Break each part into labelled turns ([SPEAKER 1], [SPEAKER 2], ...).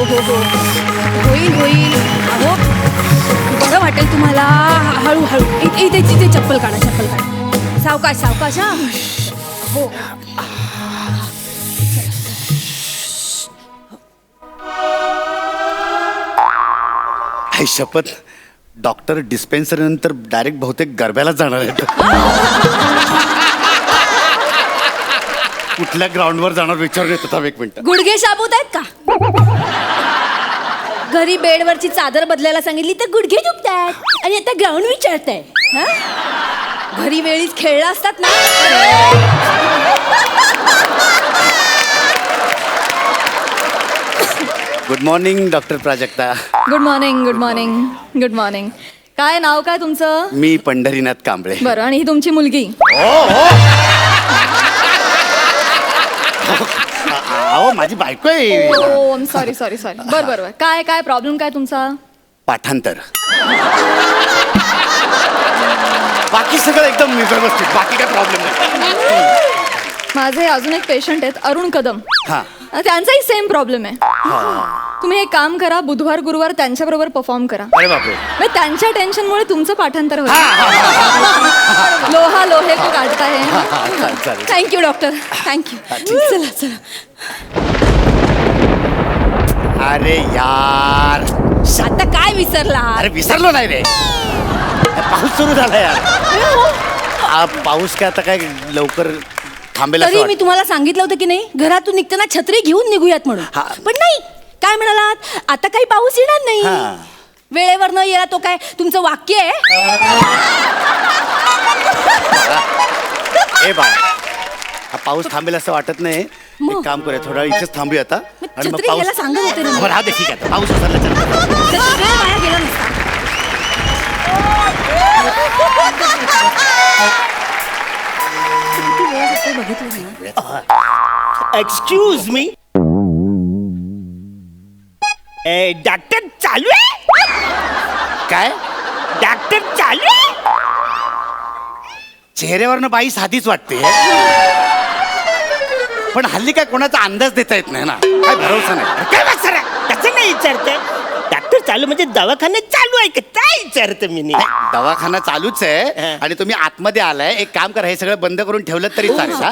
[SPEAKER 1] हो हो हो. होईल होईल. अहो बरं वाटेल तुम्हाला. हळूहळू. इथे इथे तिथे चप्पल काढा चप्पल काढा. सावकाश सावकाश हा. हो.
[SPEAKER 2] आई शपथ डॉक्टर डिस्पेन्सरी नंतर डायरेक्ट बहुतेक गरब्यालाच जाणार आहेत. कुठल्या ग्राउंडवर जाणार विचारून येत होता एक मिनिट.
[SPEAKER 1] गुडघे शाबूत आहेत का? घरी बेडवरची चादर बदलायला सांगितली तर गुडघे दुखतायत आणि आता ग्राउंड विचारताय. हा? घरी वेळीच खेळला असतात ना?
[SPEAKER 2] Good morning doctor Prajakta
[SPEAKER 1] good morning good morning good morning काय नाव काय तुमचं?
[SPEAKER 2] मी पंढरीनाथ कांबळे.
[SPEAKER 1] बरं आणि ही तुमची मुलगी?
[SPEAKER 2] अहो माझी बायको आहे.
[SPEAKER 1] सॉरी सॉरी सॉरी बरं बरं बरं. काय काय प्रॉब्लेम काय तुमचा?
[SPEAKER 2] पाठांतर. बाकी सगळं एकदम व्यवस्थित. बाकी काय प्रॉब्लेम नाही.
[SPEAKER 1] माझे अजून एक पेशंट आहेत अरुण कदम.
[SPEAKER 2] हा.
[SPEAKER 1] त्यांचाही सेम प्रॉब्लेम आहे. तुम्ही एक काम करा बुधवार गुरुवार त्यांच्या बरोबर परफॉर्म करा.
[SPEAKER 2] अरे बापरे.
[SPEAKER 1] मग त्यांच्या टेन्शनमुळे तुमचं पाठांतर होईल. लोहा लोहे को काढता है. थँक्यू डॉक्टर थँक्यू चला चला.
[SPEAKER 2] अरे यार.
[SPEAKER 1] आता काय विसरला
[SPEAKER 2] अरे विसरलो नाही रे. पाऊस सुरू झाला यार. हा पाऊस काय आता काय लवकर थांबेल
[SPEAKER 1] मी. तुम्हाला सांगितलं होतं की नाही घरातून निघताना छत्री घेऊन निघूयात म्हणून.
[SPEAKER 2] हा.
[SPEAKER 1] पण नाही काय म्हणालात? आता काही पाऊस येणार नाही. वेळेवर न येणार तो काय? तुमचं वाक्य आहे?
[SPEAKER 2] ए हा पाऊस थांबेल असं वाटत नाही.
[SPEAKER 1] मग?
[SPEAKER 2] एक काम करूया थोडा वेळ इथेच थांबूया आता.
[SPEAKER 1] मग छत्री घ्यायला सांगत होते ना मी.
[SPEAKER 2] बरं हा दे ठीक आहे पाऊस उचलला चल.
[SPEAKER 1] तर वेळ वाया गेला नसता. किती वेळा फक्त बघितलं ना.
[SPEAKER 3] एक्सक्यूज मी डॉक्टर चालू आहे?
[SPEAKER 2] काय?
[SPEAKER 3] डॉक्टर चालू आहे?
[SPEAKER 2] चेहऱ्यावरनं बाई साधीच वाटते. पण हल्ली काय कोणाचा अंदाज देता येत नाही ना. काय भरोसा नाही.
[SPEAKER 3] काय कसं नाही विचारतंय डॉक्टर चालू म्हणजे दवाखाना चालू आहे का? काय विचारतं मी नाही
[SPEAKER 2] दवाखाना चालूच आहे
[SPEAKER 3] हा.
[SPEAKER 2] आणि तुम्ही आतमध्ये आलाय. एक काम करा हे सगळं बंद करून ठेवलं तरी चालेल हा?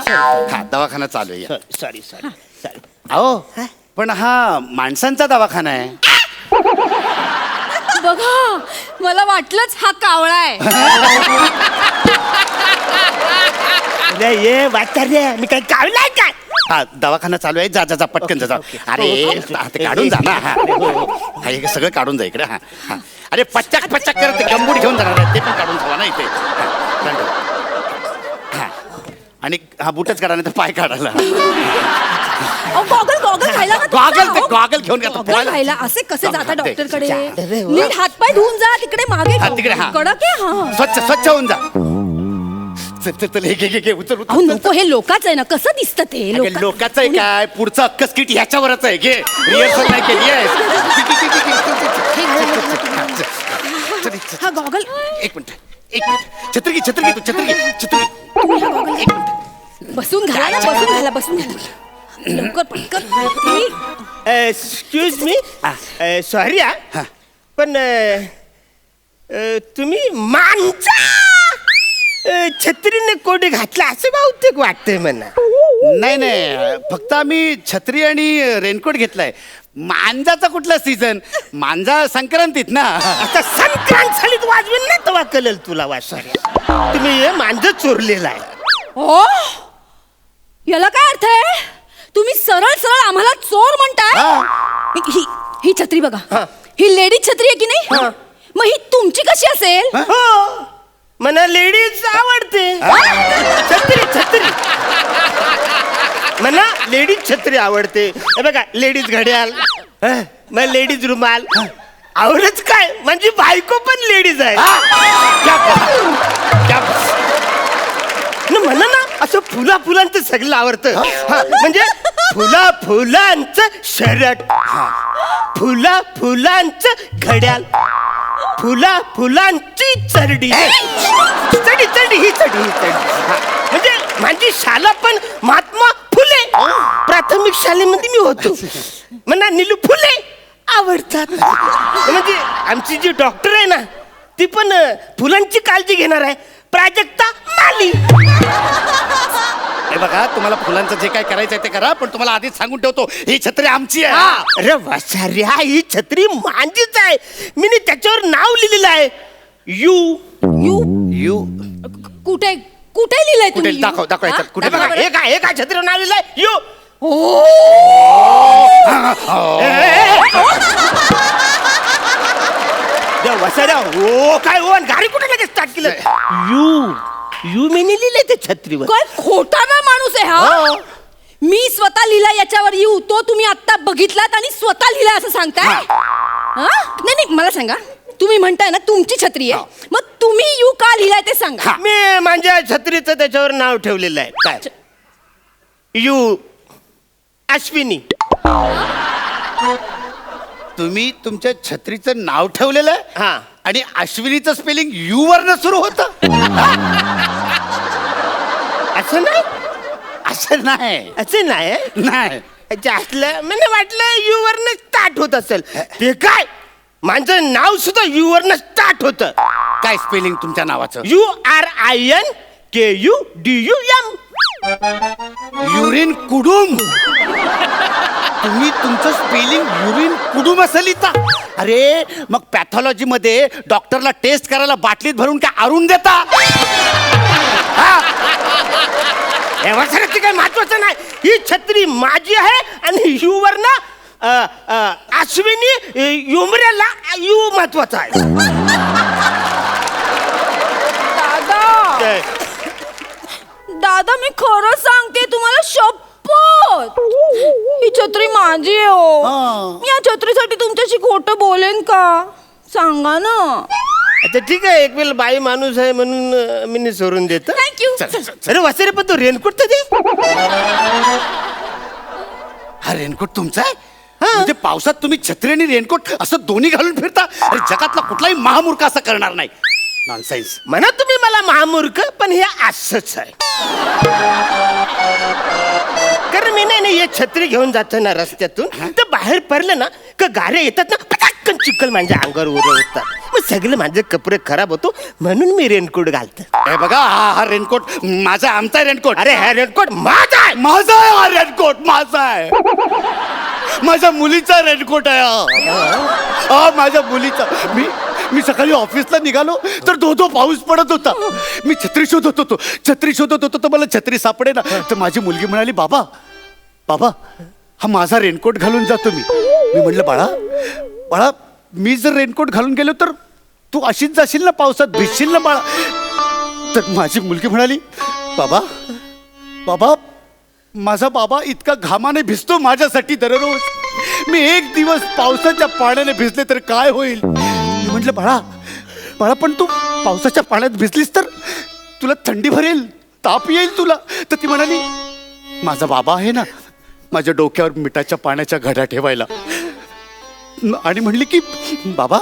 [SPEAKER 2] हा दवाखाना चालू आहे. या.
[SPEAKER 3] सॉरी सॉरी सॉरी
[SPEAKER 2] अहो पण हा माणसांचा दवाखाना आहे.
[SPEAKER 1] बघा मला वाटलंच हा कावळा आहे.
[SPEAKER 3] ये वाचार्य मी काय कावलाय काय
[SPEAKER 2] हा दवाखाना चालू आहे. जा जा जा पटकन जा. अरे
[SPEAKER 3] ओके.
[SPEAKER 2] हा, ते काढून जा ना हा. हा, हे सगळं काढून जा इकडे हा हा. अरे पच्चाक पच्चाक करत ते गंबूट घेऊन जाणार आहे. ते पण काढून ठेवा ना इथे. हा. हा. आणि हा बुटच काढा नाही तर पाय काढायला.
[SPEAKER 1] गॉगल. गॉगल
[SPEAKER 2] घेऊन घ्या तो
[SPEAKER 1] गॉगल
[SPEAKER 2] पोहायला.
[SPEAKER 1] खायला असे कसे
[SPEAKER 2] हा,
[SPEAKER 1] जाता
[SPEAKER 2] ते,
[SPEAKER 1] डॉक्टरकडे
[SPEAKER 3] अरे वा.
[SPEAKER 1] नीट हातपाय धुवून जा तिकडे मागे
[SPEAKER 2] हा तिकडे हा
[SPEAKER 1] कडक आहे हा
[SPEAKER 2] स्वच्छ स्वच्छ होऊन जा चल चल चल हे घे घे घे उचल उचल,
[SPEAKER 1] अहो
[SPEAKER 2] उचल
[SPEAKER 1] नको हे लोकाच आहे ना कसं दिसतं ते लोका-
[SPEAKER 2] लोकांचं आहे काय पुढचं अक्क स्किट ह्याच्यावरच आहे घे रिहर्सल नाही केली
[SPEAKER 1] हे हे. हा गॉगल
[SPEAKER 2] एक मिनिट एक मिनिट छत्री घे छत्री घे तू छत्री घे छत्री
[SPEAKER 1] तुम्ही हा गॉगल
[SPEAKER 2] एक मिनिट
[SPEAKER 1] बसून घाला ना बसून घाला बसून घाला लवकर पटकन. हे,
[SPEAKER 3] एक्सक्यूज मी सॉरी
[SPEAKER 2] हा.
[SPEAKER 3] पण अ, अ, तुम्ही माणसा अ, छत्रीने कोडी घातला असं बहुतेक वाटतंय म्हणा.
[SPEAKER 2] नाही नाही. फक्त आम्ही छत्री आणि रेनकोट घेतलाय. मांजाचा कुठला सीझन मांजा संक्रांतीत ना.
[SPEAKER 3] आता संक्रांत झालीत वाजवेल ना तेव्हा कळेल तुला वाजवायला तुम्ही हे मांज चोरलेला आहे.
[SPEAKER 1] ओ याला काय अर्थ आहे? तुम्ही सरळ सरळ आम्हाला चोर म्हणताय? ही. ही छत्री बघा.
[SPEAKER 3] हा.
[SPEAKER 1] ही लेडीज छत्री आहे की नाही?
[SPEAKER 3] हा.
[SPEAKER 1] मग ही तुमची कशी असेल?
[SPEAKER 3] हो. मला लेडीज आवडते. छत्री छत्री. मला लेडीज छत्री आवडते. हे बघा लेडीज घड्याल. हं, मग लेडीज रुमाल. आवडच काय? म्हणजे बायको पण लेडीज आहे.
[SPEAKER 2] क्या बात, क्या बात.
[SPEAKER 3] न म्हणा ना असं फुला फुलांचं सगळं आवडतं. हा, म्हणजे फुला फुलांचं शर्ट. फुला फुलांचं घड्याल फुला फुलांची चरडी चढी चढी ही चढी ही चढी हा, म्हणजे माझी शाला पण महात्मा फुले. प्राथमिक शाळेमध्ये मी होतो. म्हणा निलू फुले आवडतात. म्हणजे आमची जी डॉक्टर आहे ना ती पण अ, फुलांची काळजी घेणार आहे. प्राजक्ता माली
[SPEAKER 2] हे बघा तुम्हाला फुलांचं जे काय करायचं आहे ते करा पण तुम्हाला आधीच सांगून ठेवतो ही छत्री आमची आहे.
[SPEAKER 3] अरे वासाऱ्या ही छत्री माझीच आहे. मी नी त्याच्यावर नाव लिहिलेलं आहे. यू.
[SPEAKER 1] यू.
[SPEAKER 2] यू.
[SPEAKER 1] कुठे कुठे लिहिलंय
[SPEAKER 2] कुठे?
[SPEAKER 1] तुम्ही
[SPEAKER 2] दाखव दाखव याच्यात कुठे
[SPEAKER 3] हे बघा हे काय हे काय छत्रीवर नाव लिहिलंय? यू. वसाऱ्या हो काय हो आणि गाडी कुठे लगेच स्टार्ट केलं? यू. यू मी लिहिले ते छत्रीवर.
[SPEAKER 1] काय खोटा ना माणूस आहे हा?
[SPEAKER 3] हो.
[SPEAKER 1] मी स्वतः लिहिला याच्यावर येऊ तो तुम्ही आता बघितलात आणि स्वतः लिहिला असं सांगताय? हा? नाही नाही मला सांगा. तुम्ही म्हणताय ना तुमची छत्री आहे. मग तुम्ही यू का लिहिलाय ते सांगा.
[SPEAKER 3] मी माझ्या छत्रीचं त्याच्यावर नाव ठेवलेलं आहे. काय? यू अश्विनी.
[SPEAKER 2] तुम्ही तुमच्या छत्रीचं नाव ठेवलेलं आहे?
[SPEAKER 3] हा.
[SPEAKER 2] आणि अश्विनीचं स्पेलिंग यू वरनं सुरू होतं.
[SPEAKER 3] असं नाही?
[SPEAKER 2] असं नाही.
[SPEAKER 3] असं नाही?
[SPEAKER 2] नाही.
[SPEAKER 3] असलं मला वाटलं यू वरनं स्टार्ट होत असेल. ते काय? माझं नाव सुद्धा यू वरनं स्टार्ट होत.
[SPEAKER 2] काय स्पेलिंग तुमच्या नावाचं?
[SPEAKER 3] U R I N K U D U M
[SPEAKER 2] urine कुडुम. तुम्ही तुमचं स्पेलिंग युरिन कुडुम लिहिता अरे मग पॅथॉलॉजी मध्ये डॉक्टरला टेस्ट करायला बाटलीत भरून काय अरुण देता? हा?
[SPEAKER 3] काही महत्वाचं नाही. ही छत्री माझी आहे आणि यू वरनं अ, अ, अश्विनी युमऱ्याला यू महत्त्वाचा आहे.
[SPEAKER 1] दादा. दादा मी खरं सांगते तुम्हाला शपथ! ही छत्री माझी आहे हो.
[SPEAKER 2] हा.
[SPEAKER 1] मी या छत्रीसाठी तुमच्याशी खोटं बोलेन का? सांगा ना.
[SPEAKER 3] अच्छा ठीक आहे. एक वेळ बाई माणूस आहे म्हणून अ, मी सोडून देतो.
[SPEAKER 1] थँक्यू
[SPEAKER 2] चल, चल, चल.
[SPEAKER 3] अरे वसरे पण तो रेनकोट तर दे.
[SPEAKER 2] हा रेनकोट तुमचा आहे? म्हणजे पावसात तुम्ही छत्री आणि रेनकोट असं दोन्ही घालून फिरता अरे जगातला कुठलाही महामूर्ख असं करणार नाही. नॉनसेन्स
[SPEAKER 3] म्हणा तुम्ही मला महामूर्ख पण हे असंच आहे. कारण मी नाही नाही हे छत्री घेऊन जातो ना रस्त्यातून. तर बाहेर पडलं ना का गाड्या येतात ना पटाकन चिखल माझ्या अंगावर उडवतात. मग सगळे माझे कपडे खराब होतो म्हणून मी रेनकोट घालतो.
[SPEAKER 2] हे बघा हा हा रेनकोट माझा आमचा रेनकोट.
[SPEAKER 3] अरे हा रेनकोट माझा आहे.
[SPEAKER 2] माझा आहे हा रेनकोट माझा आहे. माझ्या मुलीचा रेनकोट आहे हा. हा माझ्या मुलीचा. मी मी सकाळी ऑफिसला निघालो तर दो दो पाऊस पडत होता. मी छत्री शोधत होतो. छत्री शोधत होतो तर मला छत्री सापडे ना तर माझी मुलगी म्हणाली बाबा बाबा हा माझा रेनकोट घालून जातो मी. मी म्हटलं बाळा बाळा मी जर रेनकोट घालून गेलो तर तू अशीच जाशील ना पावसात भिजशील ना बाळा. तर माझी मुलगी म्हणाली बाबा बाबा माझा बाबा इतका घामाने भिजतो माझ्यासाठी दररोज. मी एक दिवस पावसाच्या पाण्याने भिजले तर काय होईल? म्हटलं बाळा बाळा पण तू पावसाच्या पाण्यात भिजलीस तर तुला थंडी भरेल ताप येईल तुला. तर ती म्हणाली माझा बाबा आहे ना माझ्या डोक्यावर मिठाच्या पाण्याच्या घड्या ठेवायला. आणि म्हणली की बाबा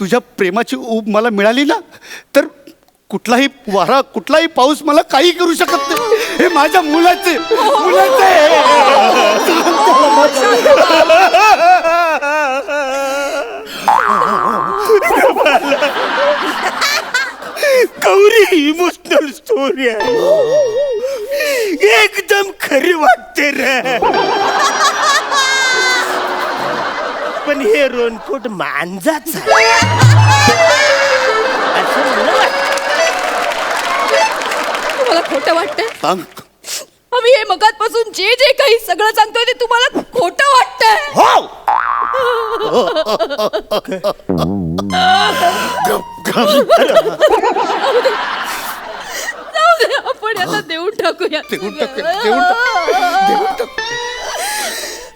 [SPEAKER 2] तुझ्या प्रेमाची ऊब मला मिळाली ना तर कुठलाही वारा कुठलाही पाऊस मला काही करू शकत नाही. हे माझ्या मुलाचे मुलाचे.
[SPEAKER 3] स्टोरी आहे एकदम खरी वाटते रे. पण हे रोनकोट मांजाच आहे. असं मला वाटतं.
[SPEAKER 1] तुम्हाला खोटं वाटतंय?
[SPEAKER 2] सांग.
[SPEAKER 1] आम्ही हे मगातपासून जे जे काही सगळं सांगतोय ते तुम्हाला खोटं वाटतंय.
[SPEAKER 3] हो.
[SPEAKER 2] गप गप.
[SPEAKER 1] आपण याला देऊन टाकूया
[SPEAKER 2] देऊन टाक देऊन टाक. देऊन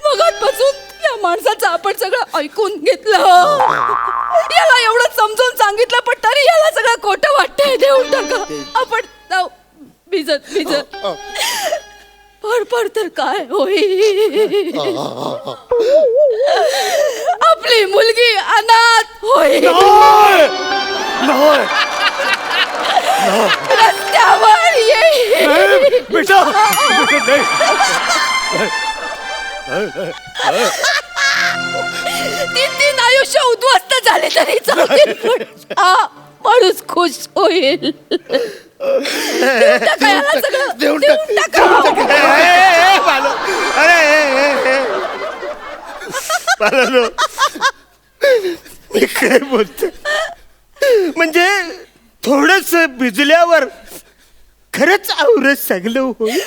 [SPEAKER 1] मगातपासून या माणसाचं आपण सगळं ऐकून घेतलं. याला एवढं समजून सांगितलं पण तरी याला सगळं खोटं वाटतंय. देऊन टाका. आपण जाऊ. भिजत भिजत. फडफड तर काय होईल? आपली मुलगी अनाथ होईल.
[SPEAKER 2] नाही! नाही!
[SPEAKER 1] येईल
[SPEAKER 2] नाही, बेटा
[SPEAKER 1] तीन तीन आयुष्य उद्ध्वस्त झाले तरी चालतील पण हा माणूस खुश होईल. देऊन टाका याला सगळं.
[SPEAKER 2] देऊन
[SPEAKER 1] देऊन
[SPEAKER 2] टाक-.
[SPEAKER 3] मी काय बोलतो म्हणजे थोडस भिजल्यावर खरंच आवरत सगळं होईल.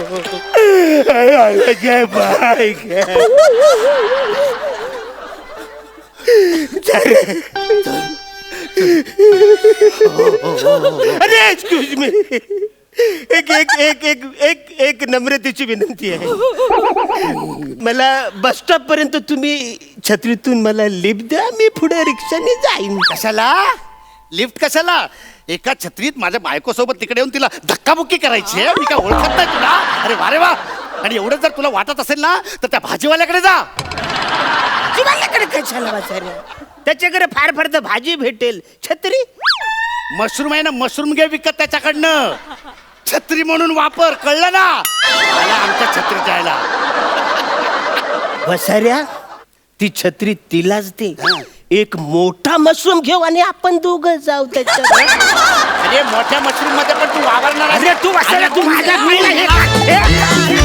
[SPEAKER 3] अरे, अरे, काय बाय काय अरे एक्सक्यूज मी एक एक एक एक एक एक नम्रतेची विनंती आहे. मला बस स्टॉप पर्यंत तुम्ही छत्रीतून मला लिफ्ट द्या मी पुढे रिक्षाने जाईन.
[SPEAKER 2] कशाला? लिफ्ट कशाला? एका छत्रीत माझ्या बायकोसोबत तिकडे येऊन तिला धक्काबुक्की करायची आहे? मी काय ओळखत नाही तुला? अरे वा रे वा. आणि एवढं जर तुला वाटत असेल ना तर त्या भाजीवाल्याकडे जा.
[SPEAKER 3] शिवाल्याकडे कशाला वाचायला त्याच्याकडे फार फार तर भाजी भेटेल. छत्री?
[SPEAKER 2] मशरूम आहे ना मशरूम घे विकत त्याच्याकडनं. छत्री म्हणून वापर कळलं ना? मला आमच्या छत्री द्यायला.
[SPEAKER 3] वसाऱ्या ती छत्री तिलाच दे. एक मोठा मशरूम घेऊ आणि आपण दोघं जाऊ त्याच्यात.
[SPEAKER 2] अरे मोठ्या मशरूममध्ये पण तू वावरणार.
[SPEAKER 3] अरे तू वसाऱ्या तू माझ्या हे- हे-